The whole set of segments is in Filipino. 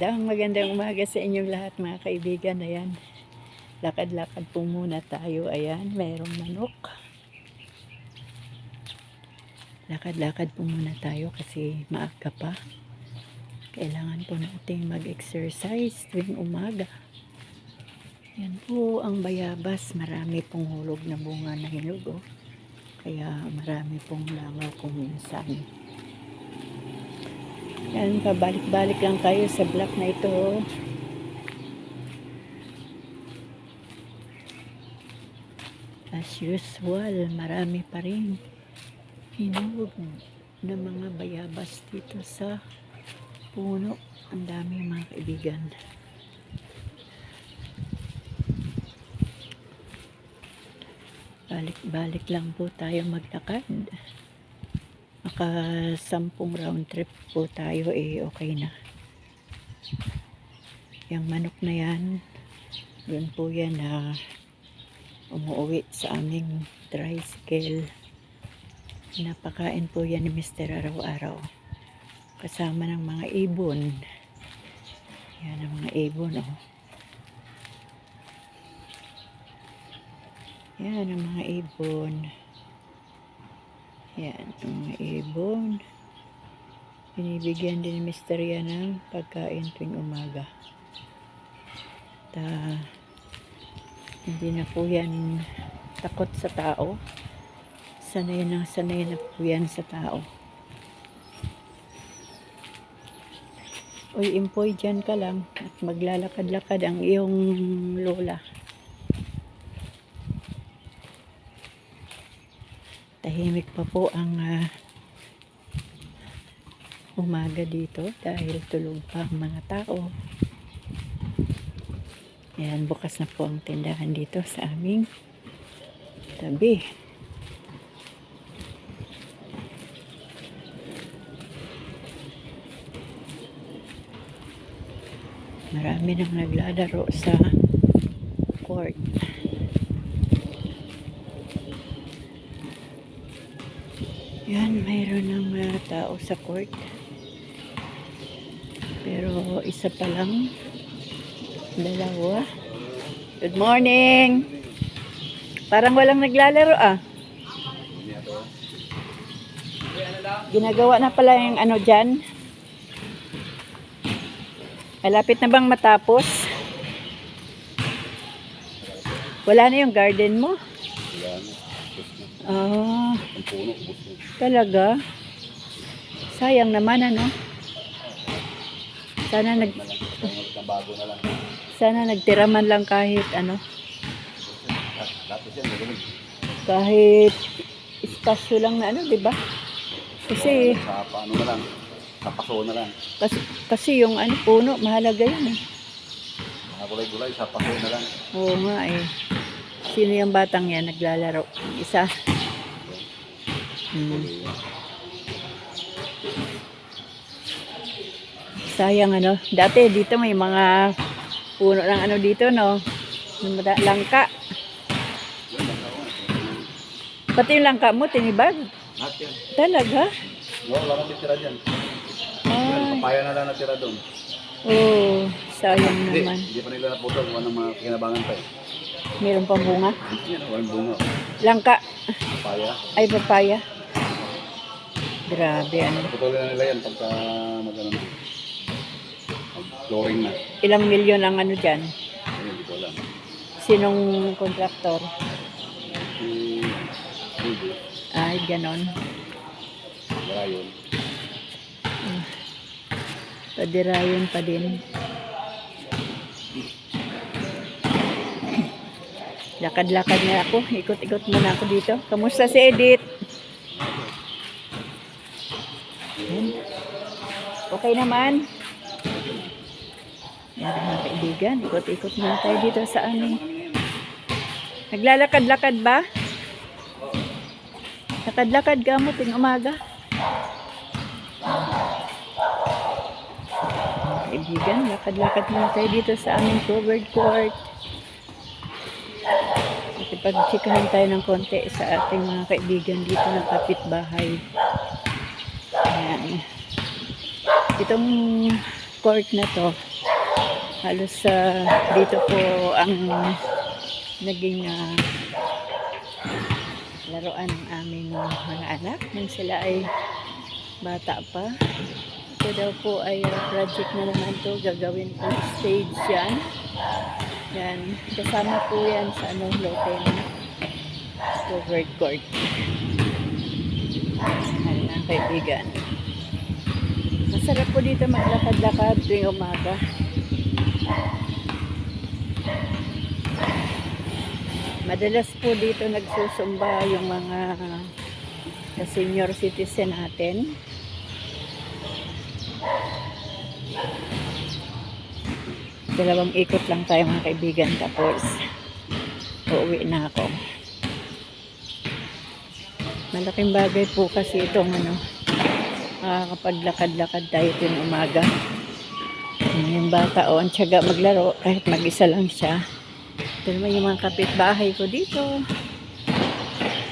Magandang magandang umaga sa inyong lahat mga kaibigan. Ayan. Lakad-lakad po muna tayo. Ayan, mayroong manok. Lakad-lakad po muna tayo kasi maaga pa. Kailangan po nating mag-exercise tuwing umaga. Yan po ang bayabas. Marami pong hulog na bunga na hinog. Oh. Kaya marami pong langaw kung minsan. Yan, pabalik-balik lang tayo sa block na ito. As usual, marami pa rin hinog na mga bayabas dito sa puno. Ang dami mga kaibigan. Balik-balik lang po tayo maglakad. Maka sampung round trip po tayo eh okay na. Yung manok na yan, yun po yan na umuwi sa aming tricycle. Napakain po yan ni Mr. araw-araw. Kasama ng mga ibon. Yan ang mga ibon oh. Yan ang mga ibon. Yan, ang mga ibon. Binibigyan din ni Mr. yan ng pagkain tuwing umaga. Ta, hindi na po yan takot sa tao. Sanay na, sanay na po yan sa tao. Uy, impoy dyan ka lang at maglalakad-lakad ang iyong lola. Tahimik pa po ang ah, umaga dito dahil tulog pa ang mga tao. Yan, bukas na po ang tindahan dito sa aming tabi. Marami nang naglalaro sa court. Yan, mayroon ng mga tao sa court. Pero isa pa lang. Dalawa. Good morning! Parang walang naglalaro ah. Ginagawa na pala yung ano dyan. Malapit na bang matapos? Wala na yung garden mo? Yan. Ah, Ang puno, ubos na. talaga? Sayang naman ano? Sana nag Na lang. Isang na bago na lang. sana nagtira man lang kahit ano, yan, kahit espasyo lang na ano, 'di ba? Kasi Sa paano na lang. Sa paso na lang. kasi, kasi yung ano puno mahalaga 'yun eh. Mga gulay-gulay, sa paso na lang. Oo nga eh. Sino yung batang yan naglalaro? Isa. Hmm. Sayang ano. Dati dito may mga puno ng ano dito no. Langka. Pati yung langka mo tinibag. Talaga? No, wala kang titira dyan. Yan, Ay. papaya na lang natira doon. Oh, sayang Hindi, naman. hindi pa nila naputol. Wala ng mga kinabangan pa eh. Meron pang bunga. Yan, walang bunga. Langka. Papaya. Ay, papaya. Grabe ano. Putulin na nila yan pagka magano na. Flooring na. Ilang milyon ang ano dyan? Ayun, hindi ko alam. Sinong kontraktor? Si Ruby, Ay, ganon. wala yun. Padirayon pa din. Lakad-lakad na ako. Ikot-ikot muna ako dito. Kamusta si Edith? Okay naman. Yan mga kaibigan. Ikot-ikot muna tayo dito sa aming. Naglalakad-lakad ba? Lakad-lakad ka mo ting umaga. Kaibigan, lakad-lakad muna tayo dito sa aming covered court. Nakipag-chikahan tayo ng konti sa ating mga kaibigan dito ng kapitbahay. Ayan. Itong court na to, halos sa dito po ang naging ah, laruan ng aming mga anak nung sila ay bata pa. Ito daw po ay ah, project na naman to, gagawin po stage yan. Yan, kasama po yan sa ano, lote na covered court. Ano na kaibigan. Masarap po dito maglakad-lakad tuwing umaga. Madalas po dito nagsusumba yung mga senior citizen natin. Dalawang ikot lang tayo mga kaibigan tapos uuwi na ako. Malaking bagay po kasi itong ano, kapag lakad-lakad tayo tuwing umaga. Yung bata o ang tiyaga maglaro kahit mag-isa lang siya. Ito naman yung mga kapitbahay ko dito.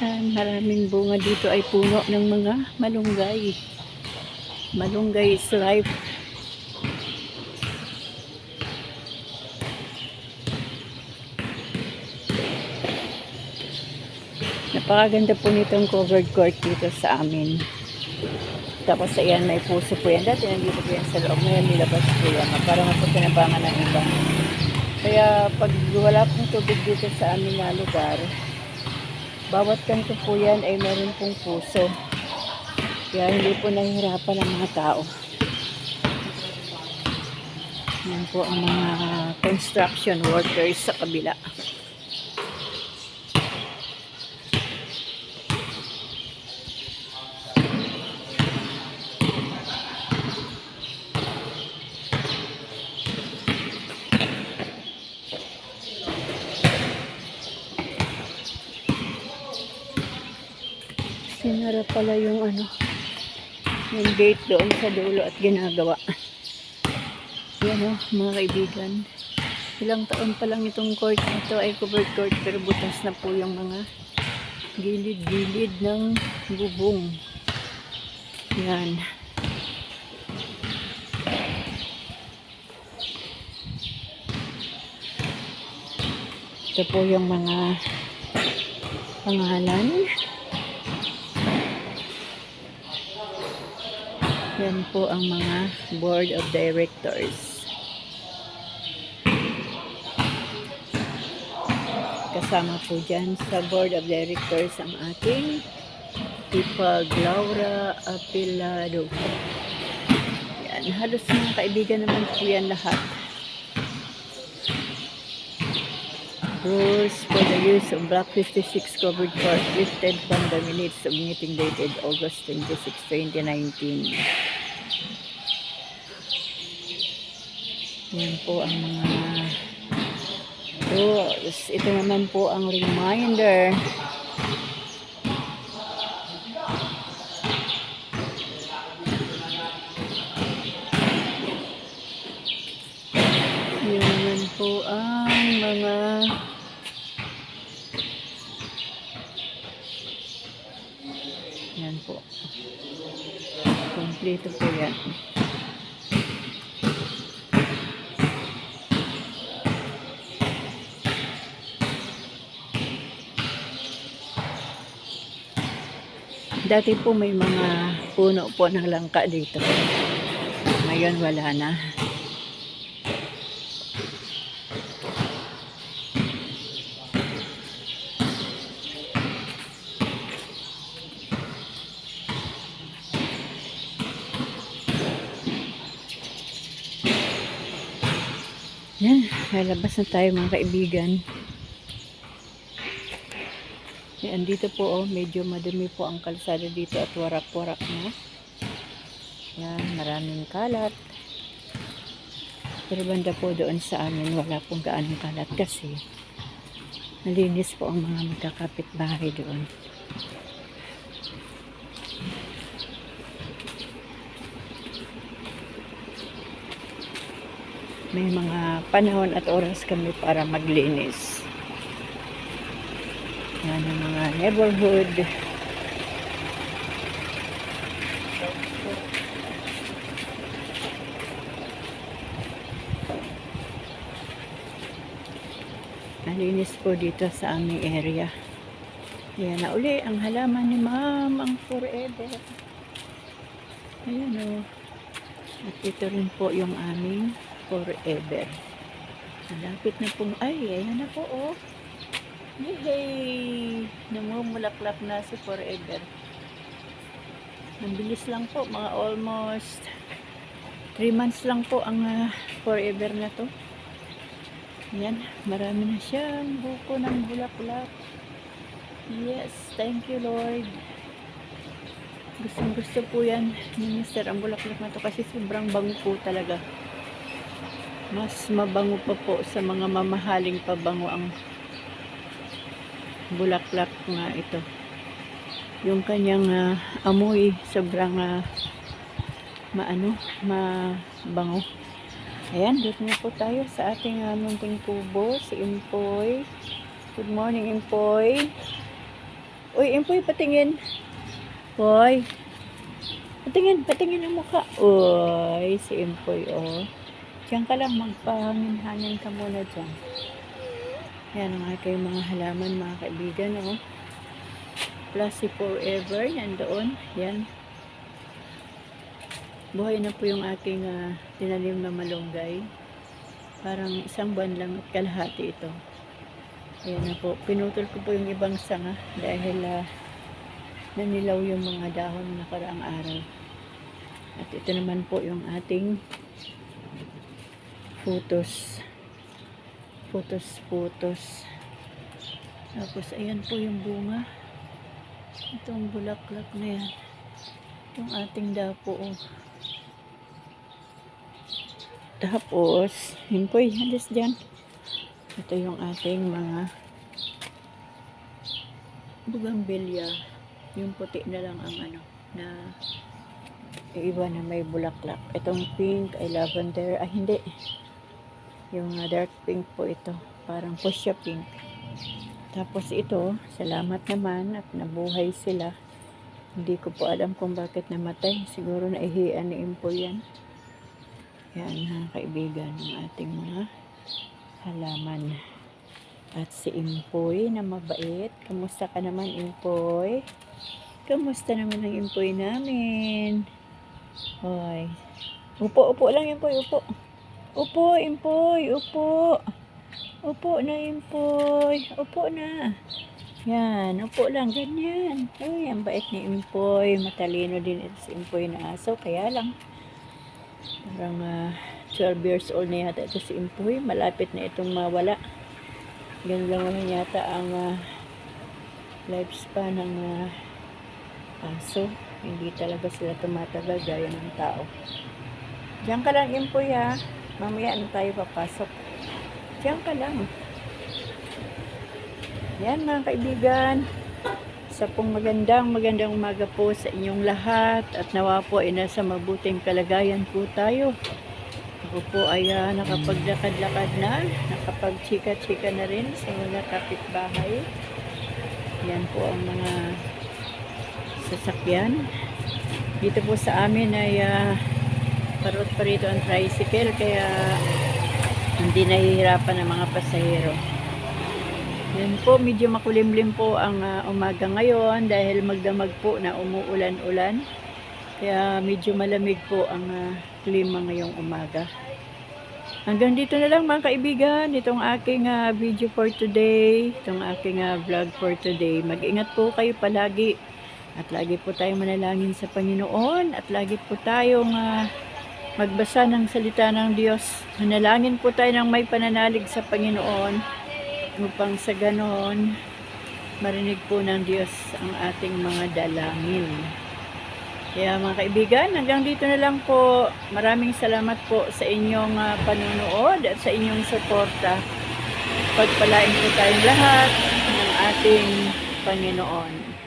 Yan, maraming bunga dito ay puno ng mga malunggay. Malunggay is life. Napakaganda po nitong covered court dito sa amin. Tapos ayan, may puso po yan. Dati nandito po yan sa loob. Ngayon nilabas po yan. Para mapagkinabangan ng iba. Kaya pag wala pong tubig dito sa amin na lugar, bawat kanto po yan ay meron pong puso. Kaya hindi po nahihirapan ang mga tao. Yan po ang mga construction workers sa kabila. Sinara pala yung ano, yung gate doon sa dulo at ginagawa. Yan o, mga kaibigan. Ilang taon pa lang itong court ito ay covered court pero butas na po yung mga gilid-gilid ng bubong. Yan. Ito po yung mga pangalan. Yan po ang mga board of directors. Kasama po dyan sa board of directors ang ating Ipag Laura Apilado. Yan, halos mga kaibigan naman po yan lahat. Rules for the use of Block 56 covered court lifted from the minutes of meeting dated August 26, 2019. Yan po ang mga rules. Ito naman po ang reminder. Yan naman po ang mga Yan po. Kompleto po yan. Dati po may mga puno po ng langka dito. Ngayon wala na. Yan, lalabas na tayo mga kaibigan. Yan, dito po oh, medyo madumi po ang kalsada dito at warak-warak na. Yan, maraming kalat. Pero banda po doon sa amin, wala pong gaanong kalat kasi nalinis po ang mga magkakapit bahay doon. May mga panahon at oras kami para maglinis pangalan ng mga neighborhood Nalinis po dito sa aming area. Ayan na uli ang halaman ni Ma'am, ang forever. Ayan o. At ito rin po yung aming forever. Malapit na pong, ay, ayan na po o. Oh. Yay! Namumulaklak na si forever. Ang bilis lang po, mga almost 3 months lang po ang ah, forever na to. Yan, marami na siyang buko ng bulaklak. Yes, thank you Lord. Gustong gusto po yan ni Mr. ang bulaklak na to kasi sobrang bango po talaga. Mas mabango pa po sa mga mamahaling pabango ang bulaklak nga ito. Yung kanyang ah, amoy sobrang ah, maano, mabango. Ayan, dito na po tayo sa ating uh, munting kubo, si Impoy. Good morning, Impoy. Uy, Impoy, patingin. Hoy. Patingin, patingin ang mukha. Uy, si Impoy, oh. Diyan ka lang, magpahangin-hangin ka muna dyan. Yan ang aking mga halaman, mga kaibigan, oh. Plus si Forever, yan doon. Yan. Buhay na po yung aking ah, tinanim na malunggay. Parang isang buwan lang at kalahati ito. Ayan na po. Pinutol ko po yung ibang sanga dahil ah, nanilaw yung mga dahon na karaang araw. At ito naman po yung ating putos. Putos-putos. Tapos ayan po yung bunga. Itong bulaklak na yan. Yung ating dapo. Oh. Tapos, yun po, halis dyan. Ito yung ating mga bugambilya. Yung puti na lang ang ano, na iba na may bulaklak. Itong pink ay lavender. Ah, hindi. Yung ah, dark pink po ito. Parang fuchsia pink. Tapos ito, salamat naman at nabuhay sila. Hindi ko po alam kung bakit namatay. Siguro naihian ni Impo yan. Yan mga kaibigan ng ating mga halaman. At si Impoy na mabait. Kamusta ka naman Impoy? Kamusta naman ang Impoy namin? Hoy. Upo, upo lang Impoy, upo. Upo, Impoy, upo. Upo na Impoy. Upo na. Yan, upo lang, ganyan. Uy, ang bait ni Impoy. Matalino din ito si Impoy na aso. Kaya lang, Parang ah, 12 years old na yata ito si Impoy. Malapit na itong mawala. Ganun lang naman yata ang ah, lifespan ng ah, aso. Hindi talaga sila tumatagal gaya ng tao. Diyan ka lang Impoy ha. Mamaya na tayo papasok. Diyan ka lang. Yan mga kaibigan. Sa pong magandang magandang umaga po sa inyong lahat at nawa po ay nasa mabuting kalagayan po tayo. Ako po ay ah, nakapaglakad-lakad na, nakapagchika-chika na rin sa mga kapitbahay. Yan po ang mga sasakyan. Dito po sa amin ay uh, parot pa rito ang tricycle kaya hindi nahihirapan ang mga pasahero. Yan po, medyo makulimlim po ang ah, umaga ngayon dahil magdamag po na umuulan-ulan. Kaya medyo malamig po ang ah, klima ngayong umaga. Hanggang dito na lang mga kaibigan, itong aking ah, video for today, itong aking ah, vlog for today. Mag-ingat po kayo palagi at lagi po tayong manalangin sa Panginoon at lagi po tayong ah, magbasa ng salita ng Diyos. Manalangin po tayo ng may pananalig sa Panginoon upang sa ganon marinig po ng Diyos ang ating mga dalangin. Kaya mga kaibigan, hanggang dito na lang po. Maraming salamat po sa inyong ah, panunood at sa inyong suporta. Pagpalain po tayong lahat ng ating Panginoon.